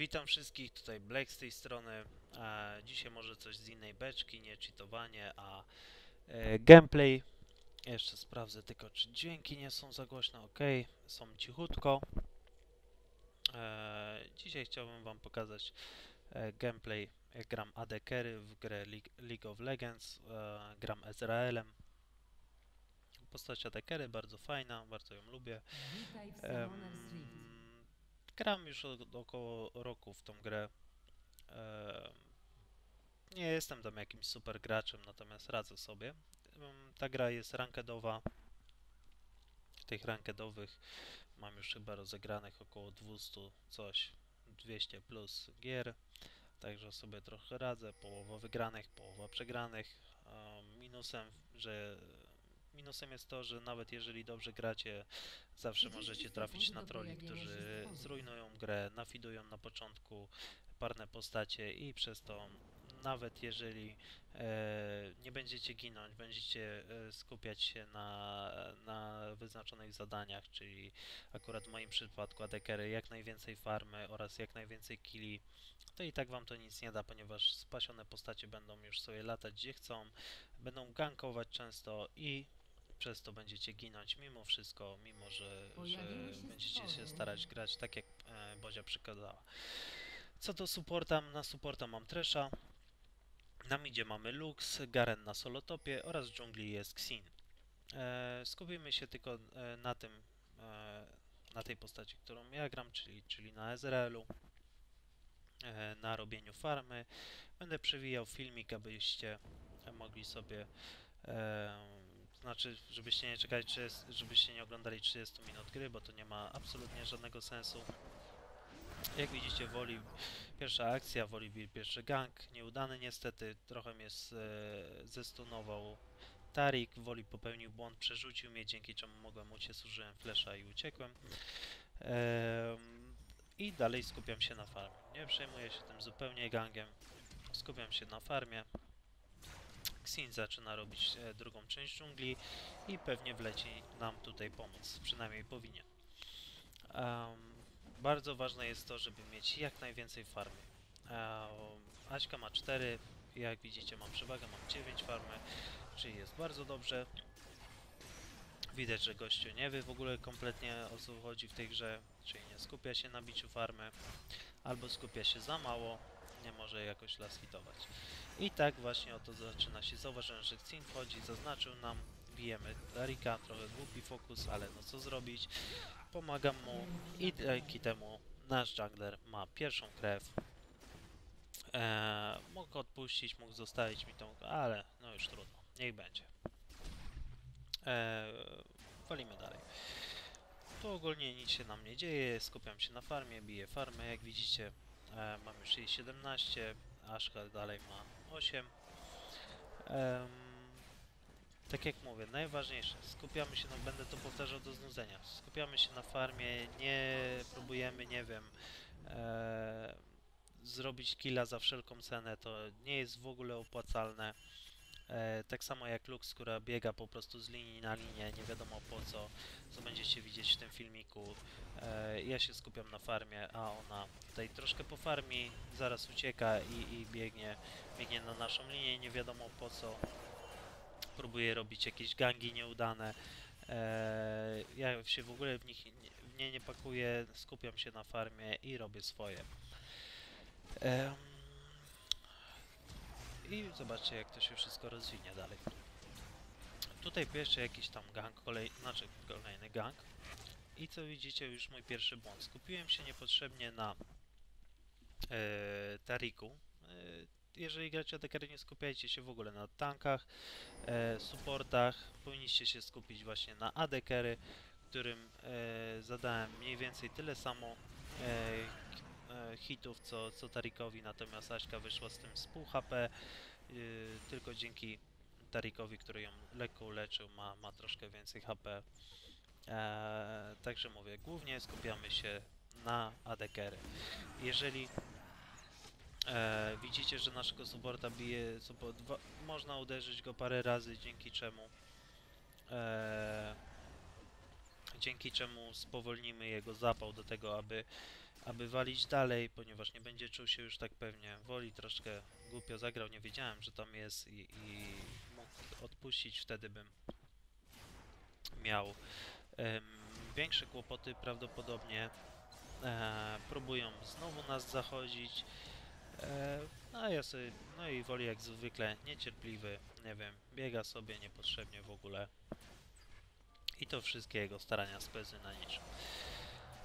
witam wszystkich, tutaj Black z tej strony. E, dzisiaj może coś z innej beczki, nie cheatowanie, a e, gameplay. Jeszcze sprawdzę tylko, czy dźwięki nie są za głośne. Ok, są cichutko. E, dzisiaj chciałbym Wam pokazać e, gameplay, jak gram AD Carry w grę League, of Legends. E, gram Ezraelem. Postać AD Carry bardzo fajna, bardzo ją lubię. Witaj w. gram już od około roku w tą grę. Nie jestem tam jakimś super graczem, natomiast radzę sobie. Ta gra jest rankedowa. Tych rankedowych mam już chyba rozegranych około 200 coś, 200 plus gier. Także sobie trochę radzę. Połowa wygranych, połowa przegranych. Em, minusem, że minusem jest to, że nawet jeżeli dobrze gracie, zawsze 30 możecie trafić na troli, którzy zrujnują grę, nafidują na początku parne postacie i przez to nawet jeżeli e, nie będziecie ginąć, będziecie e, skupiać się na, na wyznaczonych zadaniach, czyli akurat w moim przypadku adekery jak najwięcej farmy oraz jak najwięcej killi, to i tak wam to nic nie da, ponieważ spasione postacie będą już sobie latać gdzie chcą, będą gankować często i przez to będziecie ginąć mimo wszystko, mimo że, że będziecie się starać grać tak jak e, Bozia przykazała. Co do supporta, na supporta mam Tresha, na midzie mamy Lux, Garen na solotopie oraz w dżungli jest Xin. E, skupimy się tylko e, na tym, e, na tej postaci, którą ja gram, czyli, czyli na Ezrealu, e, na robieniu farmy. Będę przewijał filmik, abyście mogli sobie e, znaczy, żebyście nie czekali, 30, żebyście nie oglądali 30 minut gry, bo to nie ma absolutnie żadnego sensu. Jak widzicie, woli pierwsza akcja, woli pierwszy gang, nieudany niestety, trochę mnie e, zestunował Tarik, woli popełnił błąd, przerzucił mnie, dzięki czemu mogłem uciec, użyłem flesza i uciekłem. Em, I dalej skupiam się na farmie. Nie przejmuję się tym zupełnie gangiem, skupiam się na farmie. Xin zaczyna robić e, drugą część dżungli i pewnie wleci nam tutaj pomóc, przynajmniej powinien. Em, bardzo ważne jest to, żeby mieć jak najwięcej farmy. Um, Aśka ma 4, jak widzicie mam przewagę, mam 9 farmy, czyli jest bardzo dobrze. Widać, że gościu nie wie w ogóle kompletnie o co chodzi w tej grze, czyli nie skupia się na biciu farmy, albo skupia się za mało, nie może jakoś las hitować. I tak właśnie oto zaczyna się. Zauważyłem, że Xin wchodzi, zaznaczył nam, bijemy Darika, trochę głupi fokus, ale no co zrobić. Pomagam mu i dzięki temu nasz jungler ma pierwszą krew. Eee, mógł odpuścić, mógł zostawić mi tą, ale no już trudno, niech będzie. Eee, walimy dalej. Tu ogólnie nic się nam nie dzieje, skupiam się na farmie, biję farmę, jak widzicie. E, mam już jej 17, Ashka dalej ma 8. Em, tak jak mówię, najważniejsze, skupiamy się, no będę to powtarzał do znudzenia, skupiamy się na farmie, nie próbujemy, nie wiem, e, zrobić killa za wszelką cenę, to nie jest w ogóle opłacalne. E, tak samo jak Lux, która biega po prostu z linii na linię, nie wiadomo po co, co będziecie widzieć w tym filmiku. E, ja się skupiam na farmie, a ona tutaj troszkę po farmi, zaraz ucieka i, i biegnie, biegnie na naszą linię, nie wiadomo po co. Próbuje robić jakieś gangi nieudane. E, ja się w ogóle w nich nie, w nie nie pakuję, skupiam się na farmie i robię swoje. Em, I zobaczcie jak to się wszystko rozwinie dalej. Tutaj pierwszy jakiś tam gang, kolej, znaczy kolejny gang. I co widzicie już mój pierwszy błąd. Skupiłem się niepotrzebnie na e, Tariku. E, jeżeli gracie ADK, nie skupiajcie się w ogóle na tankach, e, supportach. Powinniście się skupić właśnie na ADKery, którym e, zadałem mniej więcej tyle samo e, hitów co, co Tarikowi, natomiast Aśka wyszła z tym z pół HP, y, tylko dzięki Tarikowi, który ją lekko uleczył, ma, ma troszkę więcej HP. Eee, także mówię, głównie skupiamy się na ADKery. Jeżeli e, widzicie, że naszego supporta bije, dwa, można uderzyć go parę razy, dzięki czemu e, dzięki czemu spowolnimy jego zapał do tego, aby, aby walić dalej, ponieważ nie będzie czuł się już tak pewnie. Woli troszkę głupio zagrał, nie wiedziałem, że tam jest i, i mógł odpuścić, wtedy bym miał em, większe kłopoty prawdopodobnie. E, próbują znowu nas zachodzić. E, no ja sobie, no i woli jak zwykle, niecierpliwy, nie wiem, biega sobie niepotrzebnie w ogóle. I to wszystkie jego starania spezy na niczym.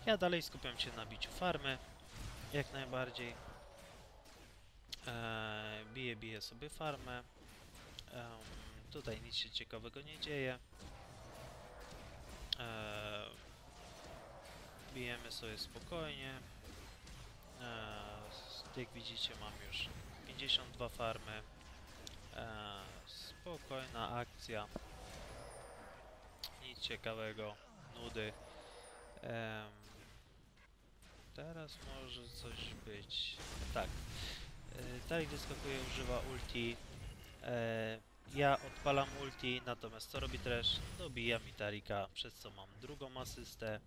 Ja dalej skupiam się na biciu farmy, jak najbardziej. E, biję, biję sobie farmę. Em, tutaj nic się ciekawego nie dzieje. E, bijemy sobie spokojnie. E, s- jak widzicie mam już 52 farmy. E, spokojna akcja. Nic ciekawego. Nudy. Em, teraz może coś być. Tak. E, Tarik wyskakuje, używa ulti. E, ja odpalam ulti, natomiast co robi Trash? Dobija mi Tarika, przez co mam drugą asystę.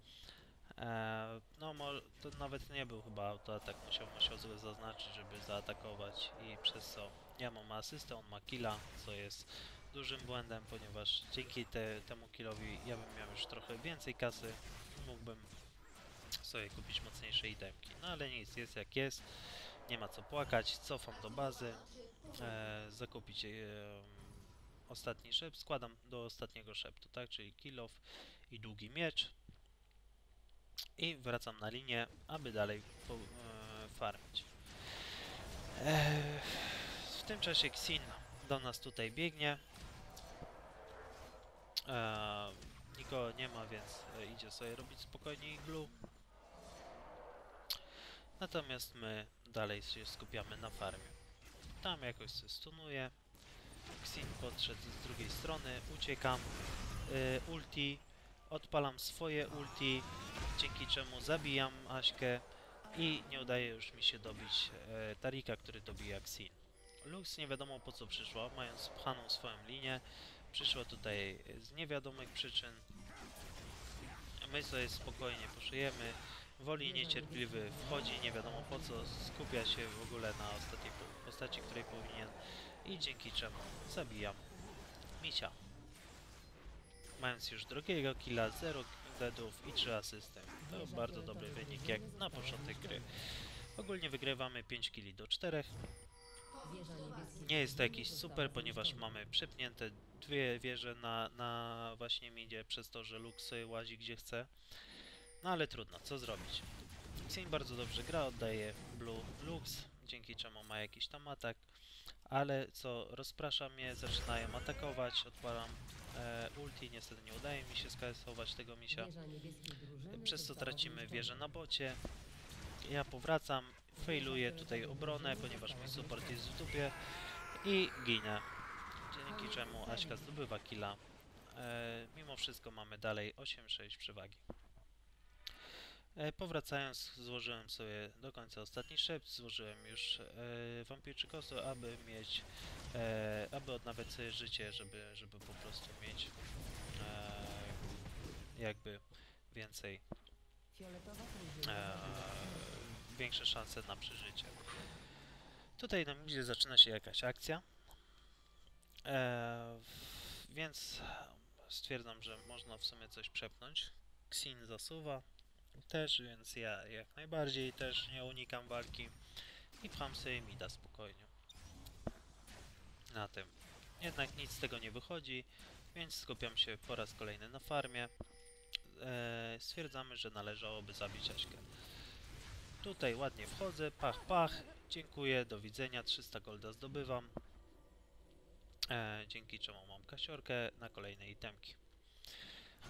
E, no, to nawet nie był chyba autoatak, musiał, musiał zaznaczyć, żeby zaatakować i przez co ja mam asystę, on ma killa, co jest dużym błędem, ponieważ dzięki te, temu killowi ja bym miał już trochę więcej kasy, mógłbym sobie kupić mocniejsze itemki. No ale nic, jest jak jest, nie ma co płakać, cofam do bazy, e, zakupić e, ostatni szept, składam do ostatniego szeptu, tak, czyli kill off i długi miecz i wracam na linię, aby dalej po, e, farmić. E, w tym czasie Xin do nas tutaj biegnie. E, nikogo nie ma, więc e, idzie sobie robić spokojnie iglu. Natomiast my dalej się skupiamy na farmie. Tam jakoś się stunuje. Xin podszedł z drugiej strony, uciekam. Y, ulti, odpalam swoje ulti, dzięki czemu zabijam Aśkę i nie udaje już mi się dobić e, Tarika, który dobija Xin. Lux nie wiadomo po co przyszła, mając pchaną swoją linię, przyszła tutaj z niewiadomych przyczyn. My sobie spokojnie poszujemy. Woli niecierpliwy wchodzi, nie wiadomo po co, skupia się w ogóle na ostatniej po- postaci, której powinien i dzięki czemu zabijam Misia. Mając już drugiego killa, 0 deadów i 3 asysty. To bardzo dobry wynik jak na początek gry. Ogólnie wygrywamy 5 killi do 4. Wieża niebieskiej Nie jest to jakiś super, ponieważ mamy przypnięte dwie wieże na, na właśnie midzie przez to, że Lux sobie łazi gdzie chce. No ale trudno, co zrobić. Xin bardzo dobrze gra, oddaje Blue Lux, dzięki czemu ma jakiś tam atak. Ale co, rozprasza mnie, zaczynają atakować, odpalam e, ulti, niestety nie udaje mi się skasować tego misia. Przez co tracimy wieżę na bocie. Ja powracam, failuję tutaj obronę, ponieważ mój support jest w dupie i ginę. Dzięki czemu Aśka zdobywa killa. E, mimo wszystko mamy dalej 8-6 przewagi. E, powracając, złożyłem sobie do końca ostatni szept, złożyłem już e, wampirczy kosu, aby mieć, e, aby odnawiać sobie życie, żeby, żeby po prostu mieć e, jakby więcej e, większe szanse na przeżycie. Tutaj na midzie zaczyna się jakaś akcja, e, więc stwierdzam, że można w sumie coś przepnąć. Xin zasuwa też, więc ja jak najbardziej też nie unikam walki i pcham sobie mida spokojnie. Na tym. Jednak nic z tego nie wychodzi, więc skupiam się po raz kolejny na farmie. E, stwierdzamy, że należałoby zabić Aśkę. Tutaj ładnie wchodzę, pach, pach, dziękuję, do widzenia, 300 golda zdobywam. E, dzięki czemu mam kasiorkę na kolejne itemki.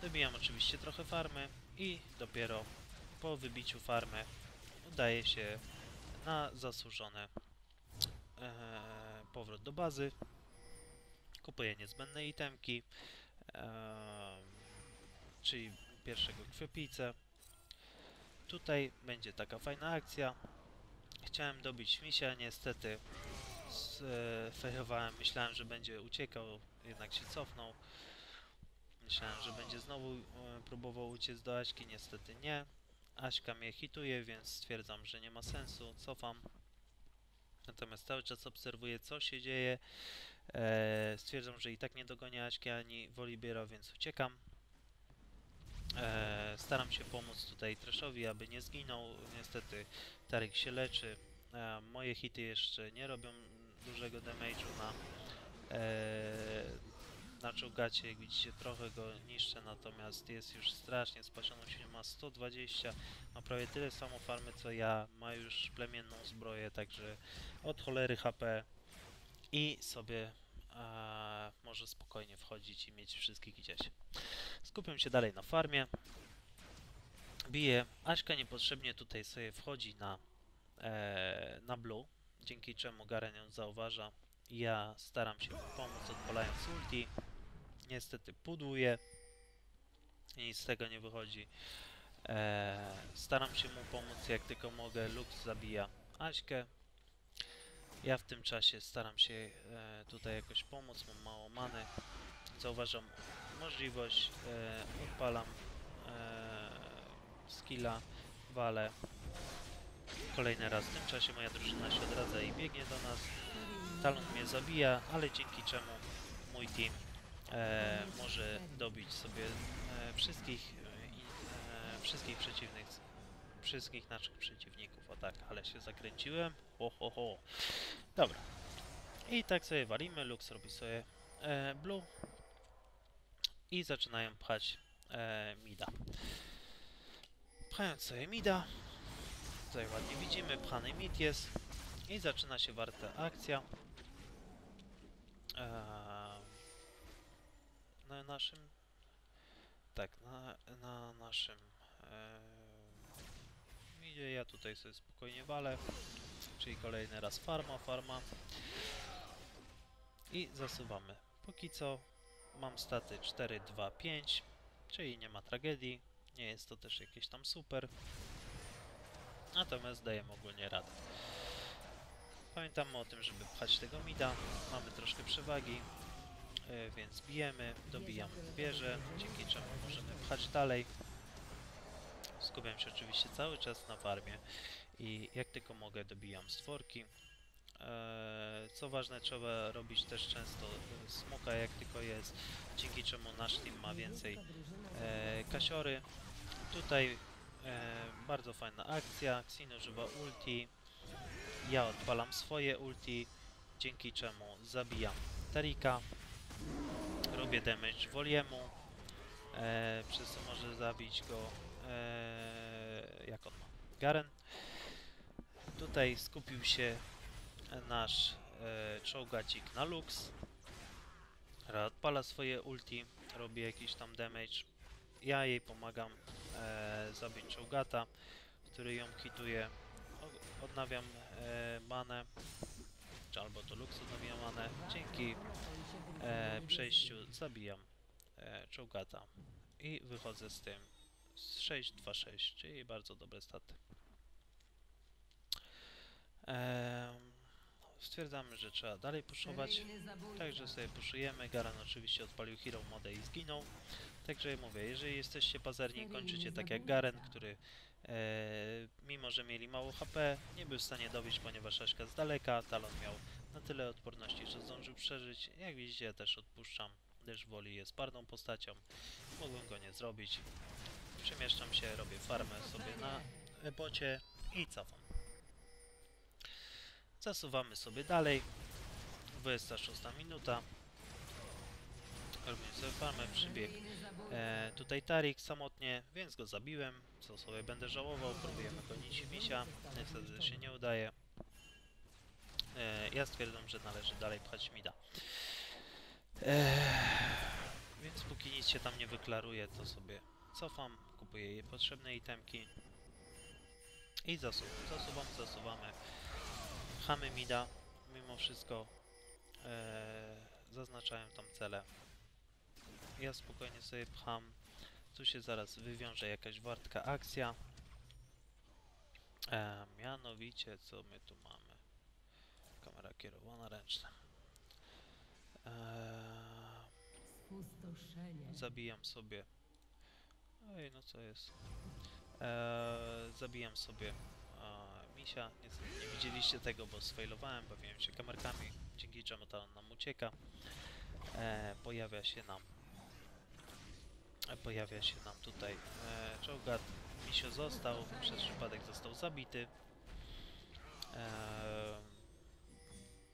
Dobijam oczywiście trochę farmy i dopiero po wybiciu farmy udaje się na zasłużone e, powrót do bazy. Kupuję niezbędne itemki, e, czyli pierwszego krwiopijcę. Tutaj będzie taka fajna akcja. Chciałem dobić misia, niestety sfejowałem, myślałem, że będzie uciekał, jednak się cofnął. Myślałem, że będzie znowu e, próbował uciec do Aśki, niestety nie. Aśka mnie hituje, więc stwierdzam, że nie ma sensu, cofam. Natomiast cały czas obserwuję, co się dzieje. E, stwierdzam, że i tak nie dogonię Aśki ani Wolibiera, więc uciekam. E, staram się pomóc tutaj Treshowi, aby nie zginął. Niestety Tarek się leczy. E, moje hity jeszcze nie robią dużego damage'u na, e, na czołgacie. Jak widzicie, trochę go niszczę, natomiast jest już strasznie spasiony się. Ma 120, ma prawie tyle samo farmy co ja. Ma już plemienną zbroję, także od cholery HP i sobie e, może spokojnie wchodzić i mieć wszystkich gdzieś. Skupiam się dalej na farmie. Biję. Aśka niepotrzebnie tutaj sobie wchodzi na, e, na blue, dzięki czemu Garen ją zauważa. Ja staram się pomóc odpalając ulti. Niestety pudłuję. Nic z tego nie wychodzi. E, staram się mu pomóc jak tylko mogę. Lux zabija Aśkę. Ja w tym czasie staram się e, tutaj jakoś pomóc, mam mało many. Zauważam możliwość, e, odpalam e, skilla, walę. Kolejny raz w tym czasie moja drużyna się odradza i biegnie do nas. Talon mnie zabija, ale dzięki czemu mój team e, może dobić sobie e, wszystkich, e, e, wszystkich przeciwnych, wszystkich naszych przeciwników. O tak, ale się zakręciłem. Ho, ho, ho. Dobra. I tak sobie walimy. Lux robi sobie e, blue. I zaczynają pchać e, mida. Pchając sobie mida. Tutaj ładnie widzimy, pchany mid jest. I zaczyna się warta akcja. E, na naszym... Tak, na, na naszym... E, midzie ja tutaj sobie spokojnie walę. Czyli kolejny raz farma, farma. I zasuwamy. Póki co mam staty 4, 2, 5, czyli nie ma tragedii. Nie jest to też jakieś tam super. Natomiast dajemy ogólnie radę. Pamiętamy o tym, żeby pchać tego mida. Mamy troszkę przewagi, więc bijemy, dobijam wieżę, dzięki czemu możemy pchać dalej. Skupiam się oczywiście cały czas na farmie i jak tylko mogę dobijam stworki. Eee, Co ważne, trzeba robić też często e, smoka jak tylko jest, dzięki czemu nasz team ma więcej e, kasiory. Tutaj e, bardzo fajna akcja, Xin używa ulti, ja odpalam swoje ulti, dzięki czemu zabijam Tarika, robię damage Woliemu, e, przez co może zabić go, e, jak on ma, Garen. Tutaj skupił się nasz e, czołgacik na Lux. Odpala swoje ulti, robi jakiś tam damage. Ja jej pomagam e, zabić czołgata, który ją hituje. Odnawiam e, manę, czy albo to Lux odnawia manę. Dzięki e, przejściu zabijam e, czołgata i wychodzę z tym z 6-2-6, czyli bardzo dobre staty. Em, stwierdzamy, że trzeba dalej puszować. Także sobie puszujemy. Garan oczywiście odpalił Hero Modę i zginął. Także mówię, jeżeli jesteście pazerni, kończycie tak jak Garen, który e, mimo, że mieli mało HP, nie był w stanie dobić, ponieważ Aśka z daleka, Talon miał na tyle odporności, że zdążył przeżyć. Jak widzicie, ja też odpuszczam, gdyż Woli jest parną postacią. Mogłem go nie zrobić. Przemieszczam się, robię farmę sobie na bocie i cofam. Zasuwamy sobie dalej. 26 minuta. Robimy sobie farmę, przybieg. E, tutaj Tarik samotnie, więc go zabiłem. Co sobie będę żałował, próbujemy gonić misia. Niestety się nie udaje. E, ja stwierdzam, że należy dalej pchać mida. E, więc póki nic się tam nie wyklaruje, to sobie cofam, kupuję jej potrzebne itemki. I zasuwam, zasuwam, zasuwamy. Pchamy mida, mimo wszystko e, zaznaczają tam cele. Ja spokojnie sobie pcham. Tu się zaraz wywiąże jakaś wartka akcja. E, mianowicie, co my tu mamy? Kamera kierowana ręczna. E. Zabijam sobie. Ej, no co jest? Eee, zabijam sobie e, misia. Niestety nie widzieliście tego, bo sfailowałem, bawiłem się kamerkami, dzięki czemu on nam ucieka. E, pojawia się nam e, pojawia się nam tutaj e, czołgat. Misio został, przez przypadek został zabity. E,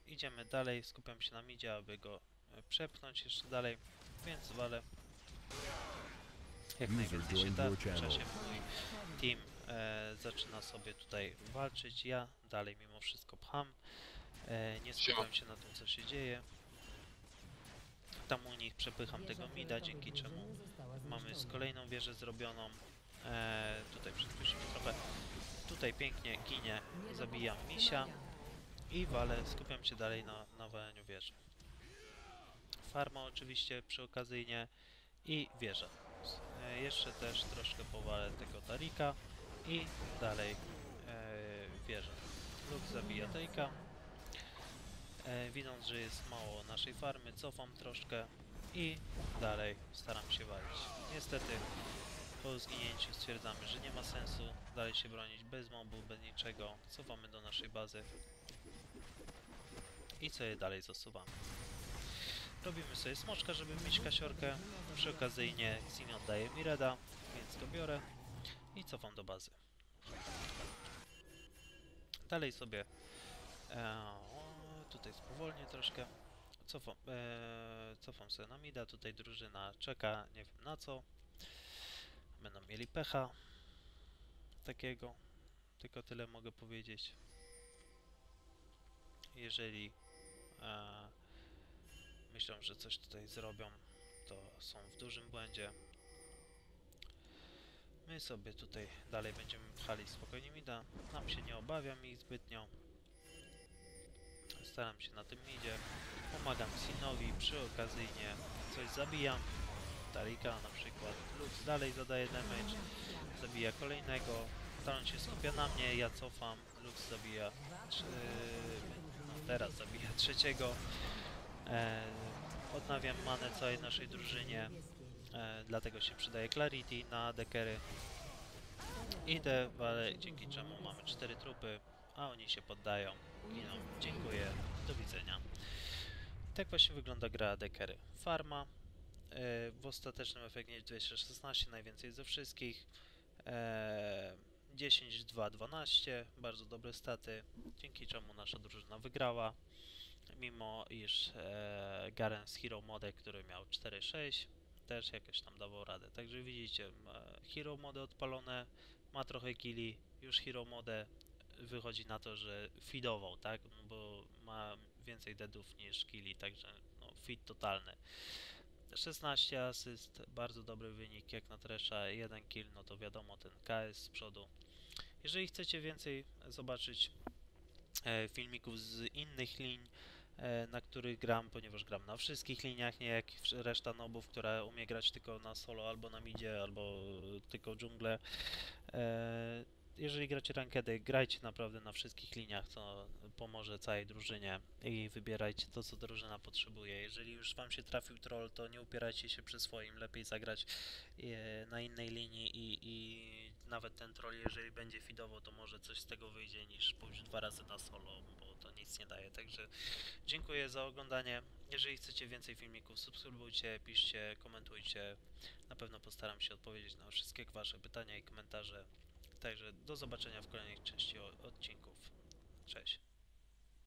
idziemy dalej, skupiam się na midzie, aby go e, przepchnąć jeszcze dalej, więc walę jak najwięcej się da. W czasie mój team e, zaczyna sobie tutaj walczyć. Ja dalej mimo wszystko pcham. E, nie skupiam się na tym, co się dzieje. Tam u nich przepycham tego mida, dzięki czemu mamy z kolejną wieżę zrobioną. E, tutaj przyspieszymy trochę. Tutaj pięknie ginie, zabijam misia i walę, skupiam się dalej na, na waleniu wieży. Farma oczywiście przy okazyjnie i wieża. E, jeszcze też troszkę powalę tego Tarika i dalej e, wieżę. Lub zabija Tarika. E, widząc, że jest mało naszej farmy, cofam troszkę i dalej staram się walić. Niestety po zginięciu stwierdzamy, że nie ma sensu dalej się bronić bez mobu, bez niczego. Cofamy do naszej bazy i sobie dalej zasuwamy. Robimy sobie smoczka, żeby mieć kasiorkę. Przy okazji Xin oddaje mi reda, więc go biorę i cofam do bazy. Dalej sobie e, tutaj spowolnię troszkę. Cofam, e, cofam sobie na mida, tutaj drużyna czeka, nie wiem na co. Będą mieli pecha takiego, tylko tyle mogę powiedzieć. Jeżeli e, myślą, że coś tutaj zrobią, to są w dużym błędzie. My sobie tutaj dalej będziemy pchali spokojnie mida. Tam się nie obawiam ich zbytnio. Staram się na tym midzie. Pomagam Sinowi, przy okazyjnie coś zabijam. Tarika na przykład. Lux dalej zadaje damage. Zabija kolejnego. Talon się skupia na mnie, ja cofam. Lux zabija. No, teraz zabija trzeciego. E, odnawiam manę całej naszej drużynie. E, dlatego się przydaje Clarity na dekery. Idę, ale dzięki czemu mamy cztery trupy, a oni się poddają. Dziękuję. Do widzenia. Tak właśnie wygląda gra dekery. Farma. E, w ostatecznym efekcie 216 najwięcej ze wszystkich. E, 10, 2, 12. Bardzo dobre staty. Dzięki czemu nasza drużyna wygrała. Mimo iż e, Garen z Hero Mode, który miał 4-6, też jakoś tam dawał radę. Także widzicie, Hero Mode odpalone, ma trochę killi, już Hero Mode wychodzi na to, że feedował, tak? Bo ma więcej deadów niż killi, także no, feed totalny. 16 asyst, bardzo dobry wynik jak na Tresha, 1 kill, no to wiadomo, ten KS z przodu. Jeżeli chcecie więcej zobaczyć e, filmików z innych linii, e, na których gram, ponieważ gram na wszystkich liniach, nie jak reszta nobów, która umie grać tylko na solo albo na midzie, albo e, tylko dżunglę. Jeżeli gracie rankedy, grajcie naprawdę na wszystkich liniach, co pomoże całej drużynie i wybierajcie to, co drużyna potrzebuje. Jeżeli już wam się trafił troll, to nie upierajcie się przy swoim, lepiej zagrać e, na innej linii i, i nawet ten troll, jeżeli będzie fidował, to może coś z tego wyjdzie niż pójść dwa razy na solo, bo to nic nie daje. Także dziękuję za oglądanie. Jeżeli chcecie więcej filmików, subskrybujcie, piszcie, komentujcie. Na pewno postaram się odpowiedzieć na wszystkie wasze pytania i komentarze. Także do zobaczenia w kolejnych części odcinków. Cześć.